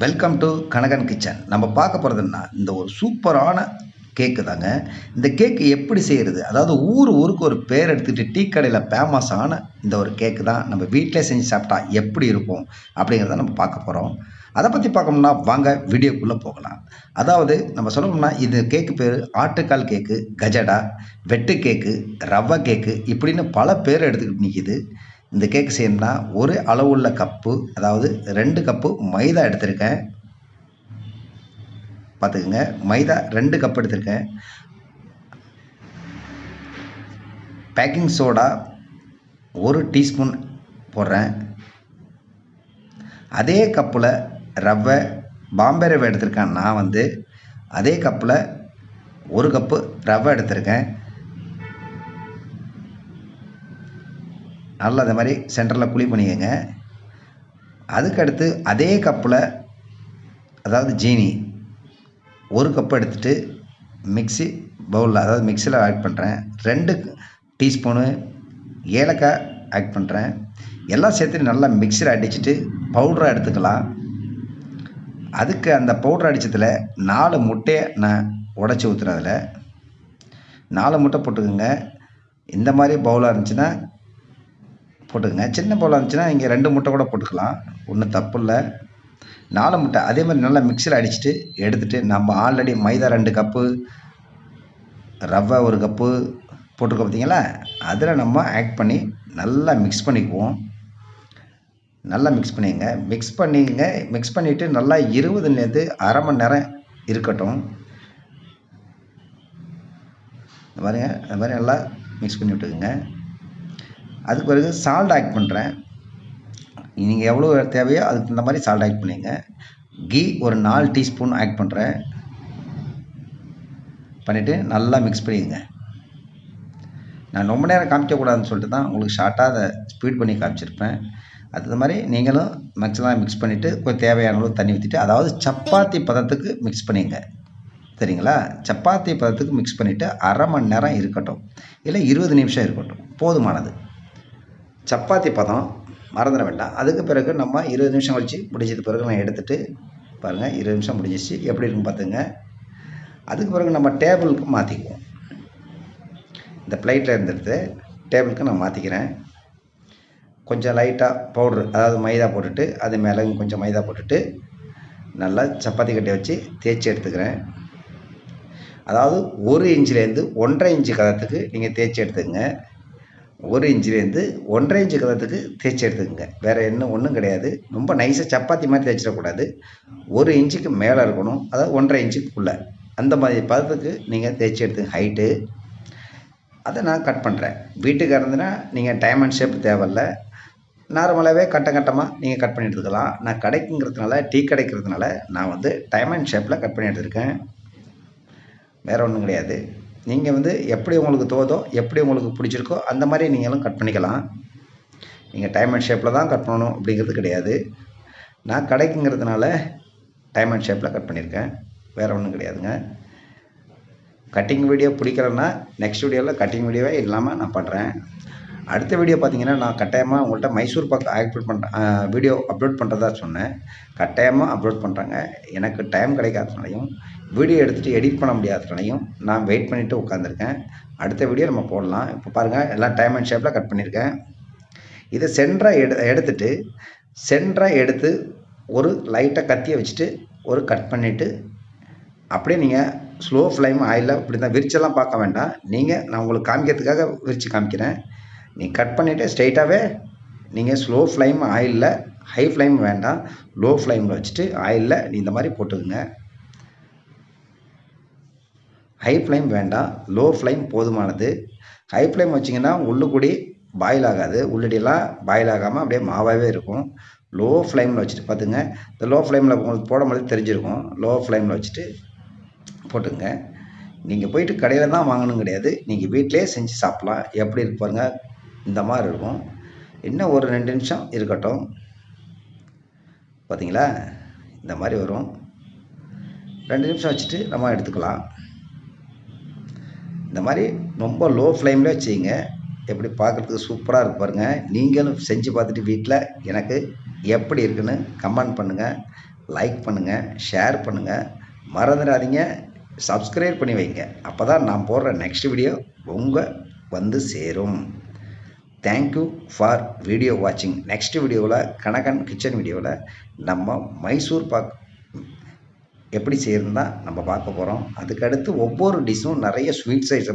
Welcome to Kanagan kitchen நம்ம பார்க்க போகிறதுன்னா இந்த ஒரு சூப்பரான கேக்கு தாங்க. இந்த கேக்கு எப்படி செய்கிறது அதாவது ஊர் ஊருக்கு ஒரு பேர் எடுத்துகிட்டு டீ கடையில் ஃபேமஸ் ஆன இந்த ஒரு கேக்கு தான் நம்ம வீட்டிலே செஞ்சு சாப்பிட்டா எப்படி இருக்கும் அப்படிங்கிறத நம்ம பார்க்க போகிறோம் அதை பற்றி பார்க்கணும்னா வாங்க வீடியோக்குள்ளே போகலாம். அதாவது நம்ம சொல்லணும்னா இது கேக்கு பேர் ஆட்டுக்கால் கேக்கு கஜடா வெட்டு கேக்கு ரவை கேக்கு இப்படின்னு பல பேர் எடுத்துக்கிட்டு நிற்கிது இந்த கேக் செய்யணும்னா ஒரு அளவுள்ள கப்பு அதாவது ரெண்டு கப்பு மைதா எடுத்திருக்கேன். பார்த்துக்குங்க மைதா ரெண்டு கப் எடுத்திருக்கேன். பேக்கிங் சோடா ஒரு டீஸ்பூன் போடுறேன். அதே கப்பில் ரவை பாம்பே ரவை எடுத்திருக்கேன். நான் வந்து அதே கப்பில் ஒரு கப்பு ரவை எடுத்திருக்கேன். நல்லா இந்த மாதிரி சென்டரில் குழி பண்ணிக்கோங்க. அதுக்கடுத்து அதே கப்பில் அதாவது ஜீனி ஒரு கப் எடுத்துகிட்டு மிக்ஸி பவுலில் அதாவது மிக்சியில் ஆட் பண்ணுறேன் ரெண்டு டீஸ்பூனு ஏலக்காய் ஆட் பண்ணுறேன் எல்லாம் சேர்த்து நல்லா மிக்சியில் அடிச்சுட்டு பவுடராக எடுத்துக்கலாம். அதுக்கு அந்த பவுடர் அடித்ததில் நாலு முட்டையை நான் உடச்சி ஊற்றுறேன் அதில். நாலு முட்டை போட்டுக்கோங்க. இந்த மாதிரி பவுலாக இருந்துச்சுன்னா போட்டுக்கோங்க. சின்ன பவுலாக இருந்துச்சுன்னா இங்கே ரெண்டு முட்டை கூட போட்டுக்கலாம். ஒன்றும் தப்பு இல்லை. நாலு முட்டை அதே மாதிரி நல்லா மிக்சியில் அடிச்சுட்டு எடுத்துகிட்டு நம்ம ஆல்ரெடி மைதா ரெண்டு கப்பு ரவை ஒரு கப்பு போட்டிருக்கோம் பார்த்தீங்களா அதில் நம்ம ஆட் பண்ணி நல்லா மிக்ஸ் பண்ணிக்குவோம். நல்லா மிக்ஸ் பண்ணிங்க மிக்ஸ் பண்ணிக்கங்க மிக்ஸ் பண்ணிவிட்டு நல்லா இருபதுலேருந்து அரை மணி நேரம் இருக்கட்டும். இந்த மாதிரிங்க இந்த மாதிரி நல்லா மிக்ஸ் பண்ணி விட்டுக்குங்க. அதுக்கு பிறகு சால்ட் ஆட் பண்ணுறேன் நீங்கள் எவ்வளோ தேவையோ அதுக்கு தகுந்த மாதிரி சால்ட் ஆட் பண்ணிங்க கீ ஒரு நாலு டீஸ்பூன் ஆட் பண்ணுறேன் பண்ணிவிட்டு நல்லா மிக்ஸ் பண்ணிடுங்க நான் ரொம்ப நேரம் காமிக்கக்கூடாதுன்னு சொல்லிட்டு தான் உங்களுக்கு ஷார்ட்டாக அதை ஸ்பீட் பண்ணி காமிச்சிருப்பேன். அது மாதிரி நீங்களும் மேக்ஸிமம் மிக்ஸ் பண்ணிவிட்டு கொஞ்சம் தேவையான அளவு தண்ணி ஊற்றிட்டு அதாவது சப்பாத்தி பதத்துக்கு மிக்ஸ் பண்ணிங்க சரிங்களா? சப்பாத்தி பதத்துக்கு மிக்ஸ் பண்ணிவிட்டு அரை மணி நேரம் இருக்கட்டும். இல்லை இருபது நிமிஷம் இருக்கட்டும். போதுமானது. சப்பாத்தி பதம் மறந்துட வேண்டாம். அதுக்கு பிறகு நம்ம இருபது நிமிஷம் கழிச்சு முடிஞ்சது பிறகு நான் எடுத்துகிட்டு பாருங்கள் இருபது நிமிஷம் முடிஞ்சிச்சு எப்படி இருக்குன்னு பார்த்துங்க. அதுக்கு பிறகு நம்ம டேபிளுக்கு மாற்றிக்குவோம் இந்த பிளேட்டில் இருந்துட்டு டேபிளுக்கு நான் மாற்றிக்கிறேன் கொஞ்சம் லைட்டாக பவுட்ரு அதாவது மைதா போட்டுட்டு அது மேலே கொஞ்சம் மைதா போட்டுட்டு நல்லா சப்பாத்தி கட்டையை வச்சு தேய்ச்சி எடுத்துக்கிறேன். அதாவது ஒரு இன்ச்சிலேருந்து ஒன்றரை இன்ச்சு கதத்துக்கு நீங்கள் தேய்ச்சி எடுத்துக்கங்க. ஒரு இன்ச்சிலேருந்து ஒன்றரை இன்ச்சு கதத்துக்கு தேய்ச்சி எடுத்துக்கங்க. வேறு என்ன ஒன்றும் கிடையாது. ரொம்ப நைஸாக சப்பாத்தி மாதிரி தேய்ச்சிடக்கூடாது. ஒரு இன்ச்சுக்கு மேலே இருக்கணும். அதாவது ஒன்றரை இன்ச்சுக்குள்ளே. அந்த மாதிரி பதத்துக்கு நீங்கள் தேய்ச்சி எடுத்துங்க ஹைட்டு அதை நான் கட் பண்ணுறேன் வீட்டுக்கு இருந்துன்னா நீங்கள் டைமண்ட் ஷேப் தேவையில்ல. நார்மலாகவே கட்டம் கட்டமாக நீங்கள் கட் பண்ணி எடுத்துக்கலாம் நான் கடைக்குங்கிறதுனால டீ கிடைக்கிறதுனால நான் வந்து டைமண்ட் ஷேப்பில் கட் பண்ணி எடுத்துருக்கேன். வேறு ஒன்றும் கிடையாது. நீங்கள் வந்து எப்படி உங்களுக்கு தோதோ எப்படி உங்களுக்கு பிடிச்சிருக்கோ அந்த மாதிரி நீங்களும் கட் பண்ணிக்கலாம். நீங்கள் டைமண்ட் ஷேப்பில் தான் கட் பண்ணணும் அப்படிங்கிறது கிடையாது. நான் கடைக்குங்கிறதுனால டைமண்ட் ஷேப்பில் கட் பண்ணியிருக்கேன் வேறு ஒன்றும் கிடையாதுங்க. கட்டிங் வீடியோ பிடிக்கலன்னா நெக்ஸ்ட் வீடியோவில் கட்டிங் வீடியோவே இல்லாமல் நான் பண்ணுறேன் அடுத்த வீடியோ பார்த்தீங்கன்னா நான் கட்டாயமாக உங்கள்கிட்ட மைசூர் பாக் அப்லோட் பண்ணுறேன் வீடியோ அப்லோட் பண்ணுறதா சொன்னேன். கட்டாயமாக அப்லோட் பண்ணுறாங்க எனக்கு டைம் கிடைக்காதனாலையும் வீடியோ எடுத்துகிட்டு எடிட் பண்ண முடியாதனாலையும் நான் வெயிட் பண்ணிவிட்டு உட்காந்துருக்கேன் அடுத்த வீடியோ நம்ம போடலாம். இப்போ பாருங்கள் எல்லாம் டைம் அண்ட் ஷேப்பில் கட் பண்ணியிருக்கேன் இதை சென்டராக எடு எடுத்துட்டு சென்டராக எடுத்து ஒரு லைட்டாக கத்தியை வச்சுட்டு ஒரு கட் பண்ணிவிட்டு அப்படியே நீங்கள் ஸ்லோ ஃப்ளைம் ஆயிலில் இப்படி தான் விரிச்செல்லாம் பார்க்க வேண்டாம். நீங்கள் நான் உங்களுக்கு காமிக்கிறதுக்காக விரித்து காமிக்கிறேன். நீ கட் பண்ணிவிட்டு ஸ்ட்ரைட்டாகவே நீங்கள் ஸ்லோ ஃப்ளைம் ஆயிலில் ஹை ஃப்ளைம் வேண்டாம். லோ ஃப்ளைமில் வச்சுட்டு ஆயிலில் நீ இந்த மாதிரி போட்டுக்குங்க. ஹை ஃப்ளைம் வேண்டாம். லோ ஃப்ளைம் போதுமானது. ஹை ஃப்ளைம் வச்சிங்கன்னா உள்ளுக்கூடி பாயில் ஆகாது. உள்ளடியெல்லாம் பாயில் ஆகாமல் அப்படியே மாவாகவே இருக்கும். லோ ஃப்ளைமில் வச்சுட்டு பார்த்துங்க. இந்த லோ ஃப்ளைமில் உங்களுக்கு போடும்போது தெரிஞ்சிருக்கும். லோ ஃப்ளைமில் வச்சுட்டு போட்டுங்க நீங்கள் போயிட்டு கடையில் தான் வாங்கணும் கிடையாது. நீங்கள் வீட்டிலே செஞ்சு சாப்பிட்லாம். எப்படி இருப்பாருங்க இந்த மாதிரி இருக்கும். இன்னும் ஒரு ரெண்டு நிமிஷம் இருக்கட்டும். பார்த்தீங்களா? இந்த மாதிரி வரும். ரெண்டு நிமிஷம் வச்சுட்டு நம்ம எடுத்துக்கலாம். இந்த மாதிரி ரொம்ப லோ ஃப்ளேமில் வச்சுங்க எப்படி பார்க்குறதுக்கு சூப்பராக இருக்கு பாருங்கள் நீங்களும் செஞ்சு பார்த்துட்டு வீட்டில் எனக்கு எப்படி இருக்குன்னு கமெண்ட் பண்ணுங்கள் லைக் பண்ணுங்கள் ஷேர் பண்ணுங்கள் மறந்துடாதீங்க. சப்ஸ்கிரைப் பண்ணி வைங்க. அப்போ தான் நான் போடுற நெக்ஸ்ட் வீடியோ உங்கள் வந்து சேரும். தேங்க்யூ ஃபார் வீடியோ வாட்சிங் நெக்ஸ்ட் வீடியோவில் கனகன் கிச்சன் வீடியோவில் நம்ம மைசூர் பாக் எப்படி செய்யறதுன்னு தான் நம்ம பார்க்க போகிறோம் அதுக்கடுத்து ஒவ்வொரு டிஷ்ஷும் நிறைய ஸ்வீட்ஸ் ஐட்டம்